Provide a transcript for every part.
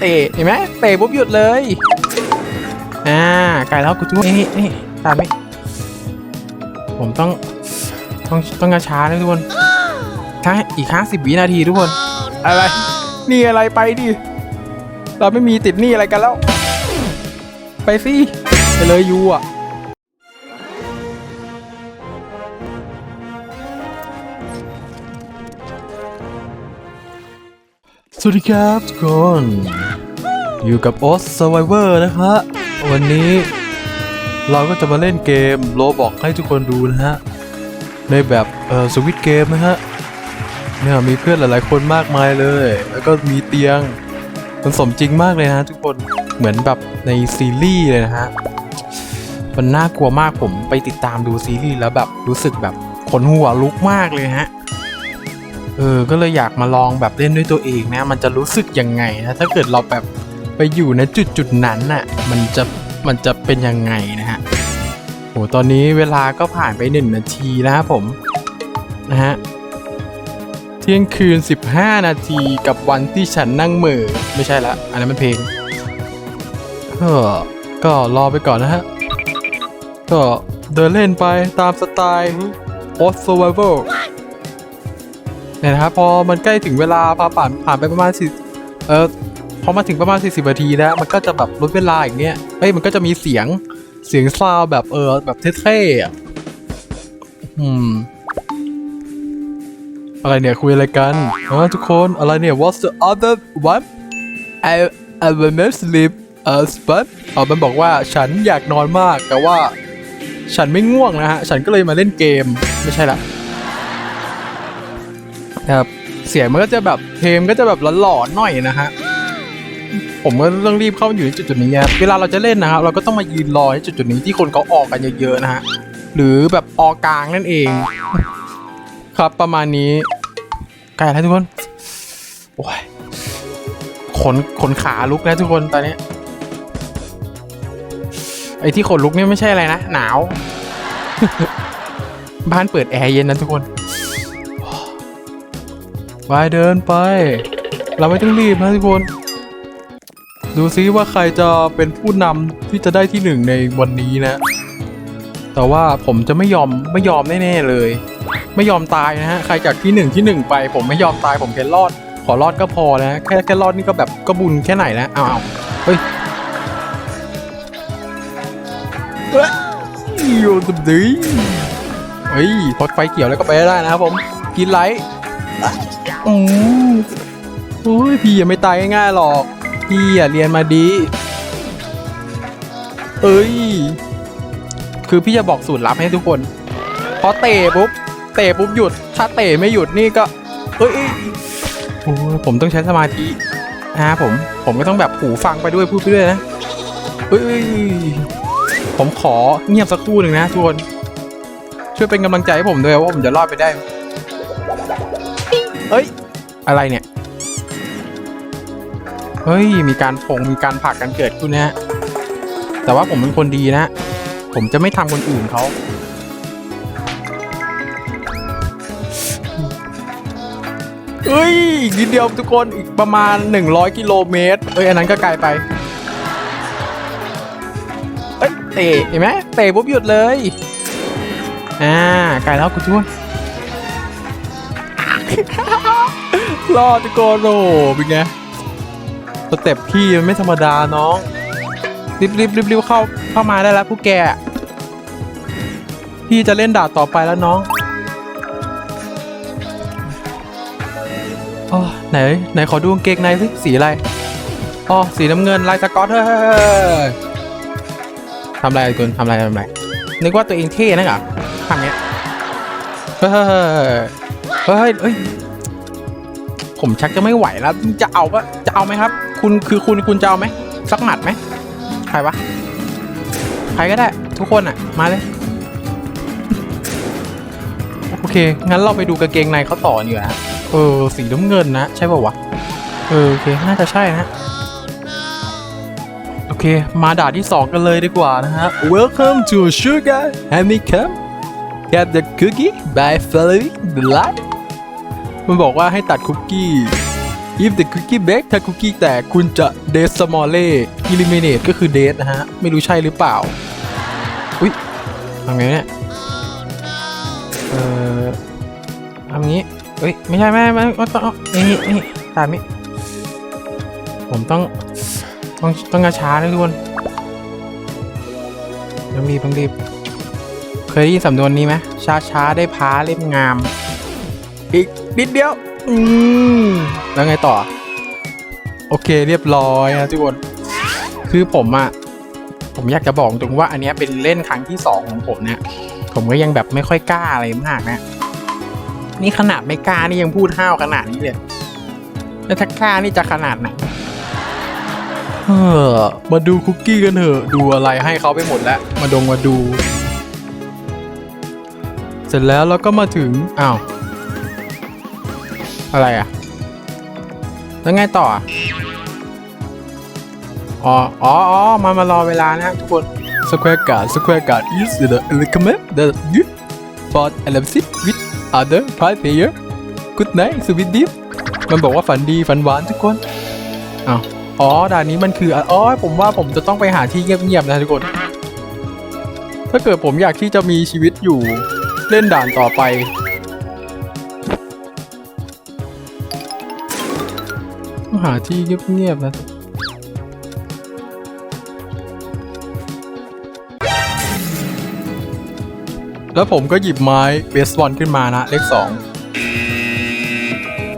เตะเห็นไหมเตะปุ๊บหยุดเลยอ่าไก่แล้วกูจุ๊นี่นี่ตามไปผมต้องต้องต้องช้าๆนะทุกคนถ้าอีกห้าสิบวินาทีทุกคน อะไร นี่อะไรไปดิ เราไม่มีติดหนี่อะไรกันแล้ว ไปสิไปเลยยูอะ วัสดีครับทุกคนอยู่กับ o s Survivor นะฮะ วันนี้เราก็จะมาเล่นเกมโลบอกให้ทุกคนดูนะฮะ ในแบบเอ่อสวิตเกมนะฮะเนี่ยมีเพื่อนหลายๆคนมากมายเลย แล้วก็มีเตียงมันสมจริงมากเลยนะทุกคนเหมือนแบบในซีรีส์เลยนะฮะมันน่ากลัวมากผมไปติดตามดูซีรีส์แล้วแบบรู้สึกแบบขนหัวลุกมากเลยฮะ เออ ก็เลยอยากมาลองแบบเล่นด้วยตัวเองนะ มันจะรู้สึกยังไงนะ ถ้าเกิดเราแบบไปอยู่ในจุดจุดๆนั้นน่ะ มันจะ มันจะเป็นยังไงนะฮะ โห ตอนนี้เวลาก็ผ่านไปหนึ่งนาทีแล้วผม นะฮะ เที่ยงคืน 15 นาทีกับวันที่ฉันนั่งเมือไม่ใช่ละ อันนั้นมันเพลงเออก็รอไปก่อนนะฮะ ก็เดินเล่นไปตามสไตล์ Post Survival เนี่ยนะครับพอมันใกล้ถึงเวลาพอผ่านผ่านไปประมาณสิเออพอมาถึงประมาณ 40นาทีแล้วมันก็จะแบบลดเวลาอย่างเงี้ยเฮ้ยมันก็จะมีเสียงเสียงซาวแบบเออแบบเท่ๆอะอืมอะไรเนี่ยคุยอะไรกันเออทุกคนอะไรเนี่ย what's the other one I I will not sleep as but อ๋อมันบอกว่าฉันอยากนอนมากแต่ว่า ฉันไม่ง่วงนะฮะ ฉันก็เลยมาเล่นเกมไม่ใช่ละ ครับเสียงมันก็จะแบบเพลงก็จะแบบหลอนๆหน่อยนะฮะผมก็ต้องรีบเข้าอยู่ในจุดจุดๆนี้ครับเวลาเราจะเล่นนะครับเราก็ต้องมายืนรอในจุดจุดๆนี้ที่คนเขาออกกันเยอะๆนะฮะหรือแบบออกกลางนั่นเอง ครับประมาณนี้ใกล้แล้วทุกคนโอ้ยขนขนขาลุกนะทุกคนตอนนี้ไอ้ที่ขนลุกเนี่ยไม่ใช่อะไรนะหนาว บ้านเปิดแอร์เย็นนะทุกคน ไปเดินไป เราไม่ต้องรีบนะทุกคน ดูซิว่าใครจะเป็นผู้นำที่จะได้ที่หนึ่งในวันนี้นะ แต่ว่าผมจะไม่ยอมไม่ยอมแน่ๆเลย ไม่ยอมตายนะฮะ ใครจากที่หนึ่งที่หนึ่งไป ผมไม่ยอมตายผมแค่รอด ขอรอดก็พอนะแค่แค่รอดนี่ก็แบบก็บุญแค่ไหนนะอ้าวเฮ้ยเฮ้ยโยตบดีเฮ้ยพอไฟเกี่ยวแล้วก็ไปได้นะครับผมกินไลท์ อืมโอ้ยพี่ยังไม่ตายง่ายๆหรอก พี่อะเรียนมาดี เอ้ย คือพี่จะบอกสูตรลับให้ทุกคน พอเตะปุ๊บ เตะปุ๊บหยุด ถ้าเตะไม่หยุดนี่ก็ เอ้ยโอ้ยผมต้องใช้สมาธินะผม ผมก็ต้องแบบหูฟังไปด้วยพูดไปด้วยนะเอ้ย ผมขอเงียบสักครู่หนึ่งนะทุกคน ช่วยเป็นกำลังใจให้ผมด้วยว่าผมจะรอดไปได้ เอ้ย อะไรเนี่ย เฮ้ย มีการพงมีการผลักกันเกิดขึ้นนะฮะ แต่ว่าผมเป็นคนดีนะ ผมจะไม่ทำคนอื่นเขาเอ้ยอีกนิดเดียวทุกคนอีกประมาณ 100 กิโลเมตร เอ้ย อันนั้นก็ไกลไปเอ้ยเตะเห็นไหมเตะปุ๊บหยุดเลย อ่าไกลแล้วคุณช่วย รอดทุกโอ้โหเป็นไงสเต็ปพี่มันไม่ธรรมดาน้องรีบรีบรีบรีบเข้าเข้ามาได้แล้วพวกแก พี่จะเล่นดาบต่อไปแล้วน้องอ๋อไหนไหนขอดูกางเกงในสิสีอะไรอ๋อสีน้ำเงินลายสกอตเฮ้ยทำอะไรคุณทำอะไรทำอะไรนึกว่าตัวเองเท่นะเหรอทำเนี้ยเฮ้ยเฮ้ยเฮ้ย ผมชักจะไม่ไหวแล้ว จะเอาปะจะเอาไหมครับ คุณคือคุณคุณจะเอาไหมสักหมัดไหมใครวะใครก็ได้ ทุกคนอะ มาเลย โอเค งั้นเราไปดูกางเกงในเขาต่อดีกว่านะเออ สีน้ำเงินนะ ใช่ป่าวะ เออ โอเค น่าจะใช่นะ โอเค มาด่าที่2กันเลยดีกว่านะฮะ Welcome to Sugar Honeycomb Get the cookie by following the light มันบอกว่าให้ตัดคุกกี้ if the cookie bake ถ้าคุกกี้แตกคุณจะ death small eliminate ก็คือ d e a t นะฮะ ไม่รู้ใช่หรือเปล่า อุ๊ยทำไงเนี่ย เอ่อทำงี้เอ้ย ไม่ใช่ไม่ไม่ไม่ต้องนี่นี่ตามนี้ ผมต้อง ต้องต้องกระช้านะทุกคนต้องรีบต้องรีบ เคยได้ยินสำนวนนี้ไหมช้าช้าได้พาเล่มงามอีก นิดเดียว อืมแล้วไงต่อ โอเคเรียบร้อยนะทุกคน คือผมอะผมอยากจะบอกตรงว่าอันเนี้ยเป็นเล่นครั้งที่สองของผมเนี่ย ผมก็ยังแบบไม่ค่อยกล้าอะไรมากนะ นี่ขนาดไม่กล้านี่ยังพูดห้าวขนาดนี้เลยแล้วถ้ากล้านี่จะขนาดไหนเออมาดูคุกกี้กันเถอะ ดูอะไรให้เขาไปหมดแล้ว มาดงมาดู เสร็จแล้วเราก็มาถึง อ้าว อะไรอะ แล้วไงต่ออ๋ออ๋อมามารอเวลานะทุกคน Square Card Square Card is the recommend that you for LMC with other private player Good night sweet deep มันบอกว่าฝันดีฝันหวานทุกคนอ้าวอ๋อด่านนี้มันคืออ๋อผมว่าผมจะต้องไปหาที่เงียบๆนะทุกคน ถ้าเกิดผมอยากที่จะมีชีวิตอยู่เล่นด่านต่อไป หาที่เงียบๆนะแล้วผมก็หยิบไม้เบสบอลขึ้นมานะ เลขสอง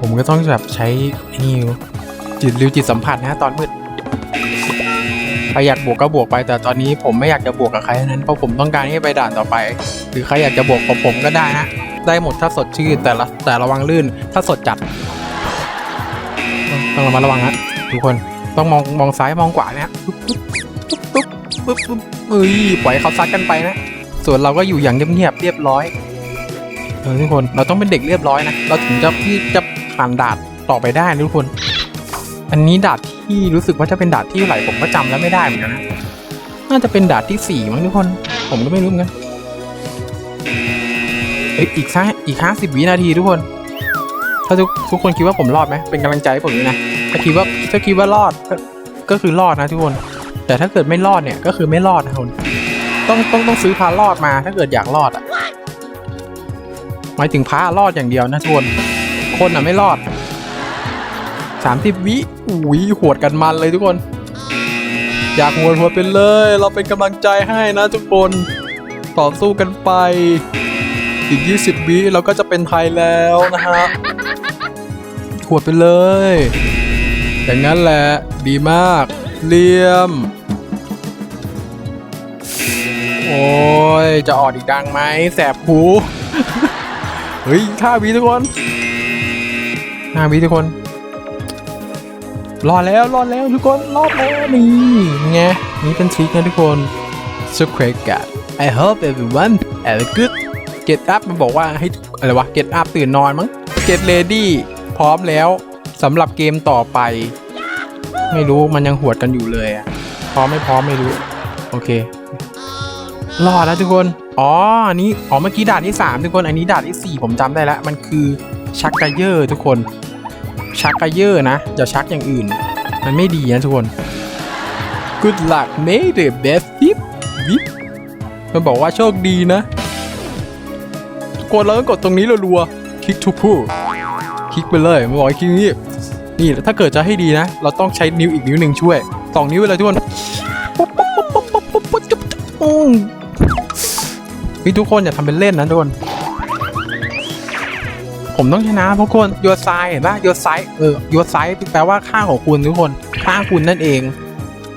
ผมก็ต้องแบบใช้ไอ้นี่จิตริวจิตสัมผัสนะตอนมืดใครอยากบวกก็บวกไป แต่ตอนนี้ผมไม่อยากจะบวกกับใครนั้น เพราะผมต้องการที่จะไปด่านต่อไป หรือใครอยากจะบวกกับผมก็ได้นะ ได้หมดถ้าสดชื่นแต่ละแต่ระวังลื่น ถ้าสดจัด ต้องระมัดระวังนะทุกคนต้องมองมองซ้ายมองขวาเนี่ยปุ๊บปุ๊บปุ๊บปุ๊บปุ๊บเอ้ยปล่อยเขาซัดกันไปนะ ส่วนเราก็อยู่อย่างเงียบๆเรียบร้อยเออทุกคนเราต้องเป็นเด็กเรียบร้อยนะเราถึงจะที่จะผ่านด่านต่อไปได้นะทุกคน อันนี้ด่านที่รู้สึกว่าจะเป็นด่านที่ไหร่ผมก็จำแล้วไม่ได้เหมือนกันนะน่าจะเป็นด่านที่สี่มั้งทุกคน ผมก็ไม่รู้เหมือนกันเอ้ยอีกสักอีกห้าสิบวินาทีทุกคน ถ้าทุกทุกคนคิดว่าผมรอดไหมเป็นกำลังใจให้ผมด้วยนะถ้าคิดว่าถ้าคิดว่ารอดก็ก็คือรอดนะทุกคน แต่ถ้าเกิดไม่รอดเนี่ยก็คือไม่รอดนะคุณต้องต้องต้องซื้อพารอดมา ถ้าเกิดอยากรอดอะหมายถึงพารอดอย่างเดียวนะทุกคนคนอะไม่รอดสามสิบวิอุ้ยหวดกันมันเลยทุกคน อยากหัวหัวดไปเลย เราเป็นกำลังใจให้นะทุกคนต่อสู้กันไป อีก 20 วิเราก็จะเป็นไทยแล้วนะฮะ ขวดไปเลย อย่างนั้นแหละ ดีมาก เลี่ยม โอ้ย จะออดอีกดังไหม แสบหู เฮ้ยห้าวิทุกคนห้าวิทุกคน รอดแล้ว รอดแล้วทุกคน รอดแล้วนี่ไง นี่เป็นทริคนะทุกคน s u c r e g a t I hope everyone have a good get up มันบอกว่าให้อะไรวะ get up ตื่นนอนมั้ง get ready พร้อมแล้วสำหรับเกมต่อไป ไม่รู้มันยังหวดกันอยู่เลยอะพร้อมไม่พร้อมไม่รู้ โอเครอดแล้วทุกคน อ๋ออันนี้อ๋อเมื่อกี้ด่านที่ 3 ทุกคน อันนี้ด่านที่ 4 ผมจำได้แล้ว มันคือชักกะเยอร์ทุกคน ชักกะเยอร์นะอย่าชักอย่างอื่น มันไม่ดีนะทุกคน Good luck may the best tip with มันบอกว่าโชคดีนะ กดแล้วก็กดตรงนี้รัวๆคลิก to pull คลิกไปเลยมันบอกให้คลิกนี้นี่ถ้าเกิดจะให้ดีนะ เราต้องใช้นิ้วอีกนิ้วหนึ่งช่วยสองนิ้วไปเลยทุกคนปุ๊บปุ๊บปุ๊บปุ๊บปุ๊บปุ๊บปุ๊บอืมเฮ้ยทุกคนอย่าทำเป็นเล่นนะทุกคนผมต้องชนะทุกคนโยนซ้ายเห็นปะโยนซ้ายเออโยนซ้ายแปลว่าข้างของคุณทุกคนข้างคุณนั่นเอง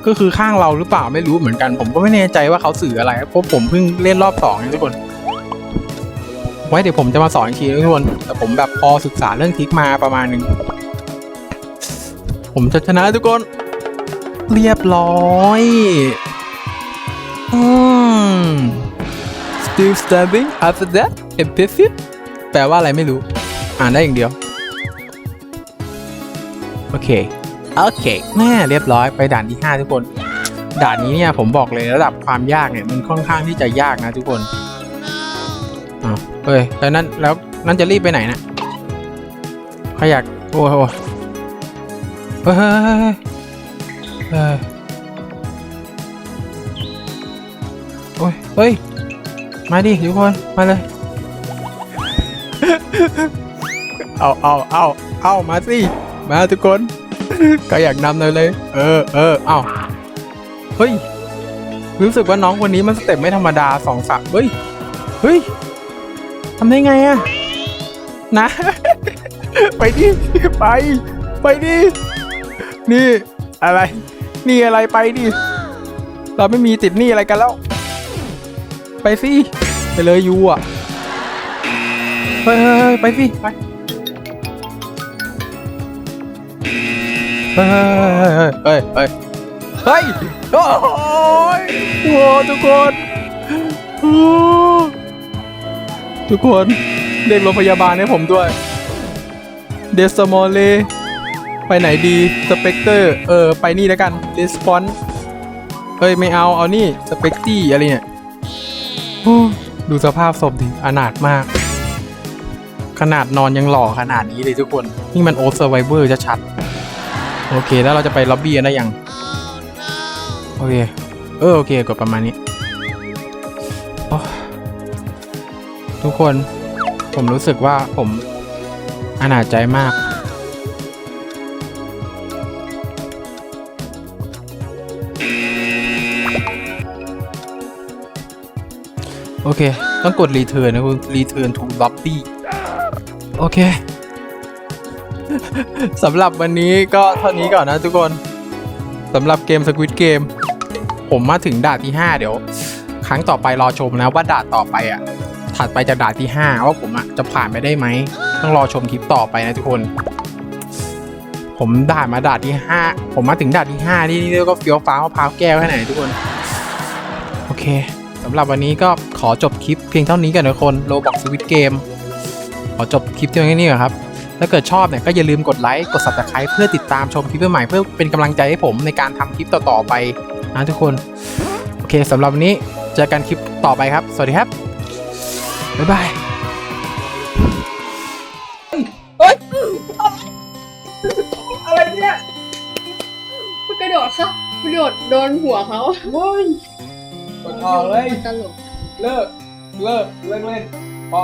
ก็คือข้างเราหรือเปล่าไม่รู้เหมือนกัน ผมก็ไม่แน่ใจว่าเขาสื่ออะไรเพราะผมเพิ่งเล่นรอบสองเองทุกคน ไว้เดี๋ยวผมจะมาสอนอีกทีนะทุกคนแต่ผมแบบพอศึกษาเรื่องทิกมาประมาณหนึ่งผมจะชนะทุกคน เรียบร้อยอืม still standing after that impressive แปลว่าอะไรไม่รู้ อ่านได้อย่างเดียว โอเค โอเคแม่เรียบร้อยไปด่านที่ 5 ทุกคน ด่านนี้เนี่ยผมบอกเลยระดับความยากเนี่ย มันค่อนข้างที่จะยากนะทุกคนอ้า เฮ้ยแล้วนั่นแล้วนั่นจะรีบไปไหนนะใครอยากโอ้โหเฮ้ยเฮ้ยเฮ้ยเฮ้ยโอ้ยเฮ้ย มาดิทุกคนมาเลย เอาเอาเอาเอามาสิมาทุกคนก็อยากนำเลยเลย เออเออเอาเฮ้ย รู้สึกว่าน้องคนนี้มันสเต็ปไม่ธรรมดาสองสามเฮ้ย เฮ้ย ทำได้ไงอะนะ ไปดิ ไป ไปดิ นี่ อะไร นี่อะไรไปดิ เราไม่มีติดหนี่อะไรกันแล้ว ไปสิ ไปเลยยูอะเฮ้ยเฮ้ยเฮ้ยไปสิ ไปเฮ้ยเฮ้ยเฮ้ยเฮ้ยเฮ้ยโอ้ยโอ้ทุกคนโอ้ ทุกคนเรียกรถพยาบาลให้ผมด้วย เดสมอลเลไปไหนดีสเปกเตอร์เออ ไปนี่แล้วกันรีสปอนเฮ้ย ไม่เอา เอานี่สเปกตี้อะไรเนี่ยดูสภาพศพดิอนาถมาก ขนาดนอนยังหล่อขนาดนี้เลยทุกคน นี่มันโอเซอร์ไวเวอร์จะชัดๆโอเค แล้วเราจะไปล็อบบี้กันได้ยัง โอเค เออ โอเคกดประมาณนี้โอ้ ทุกคน ผมรู้สึกว่าผมอนาจใจมาก โอเค ต้องกดรีเทิร์นนะคุณรีเทิร์นทูล็อบบี้โอเคสำหรับวันนี้ก็เท่านี้ก่อนนะทุกคนสำหรับเกม Squid Game ผมมาถึงด่านที่ 5 เดี๋ยว ครั้งต่อไปรอชมนะว่าด่านต่อไปอะ ถัดไปจากด่านที่ 5 ว่าผมอะจะผ่านไปได้ไหม ต้องรอชมคลิปต่อไปนะทุกคน ผมด่านมาด่านที่ 5 ผมมาถึงด่านที่5นี่นี่เรียกว่าเฟี้ยวฟ้าวมะพร้าวแก้วแค่ไหนทุกคน โอเคสำหรับวันนี้ก็ขอจบคลิปเพียงเท่านี้กันนะทุกคนโลบอกสวิตเกมขอจบคลิปเพียงแค่นี้ก่อนครับถ้าเกิดชอบเนี่ยก็อย่าลืมกดไลค์กด subscribe เพื่อติดตามชมคลิปใหม่เพื่อเป็นกำลังใจให้ผมในการทำคลิปต่อๆไปนะทุกคน โอเคสำหรับวันนี้เจอกันคลิปต่อไปครับ สวัสดีครับ บ๊ายบายอะไรเนี่ยมันกระโดดค่ะกระโดดโดนหัวเขาโว้ยกดออกเลย มันตลก เลิก เลิก เลิกเล่นพอ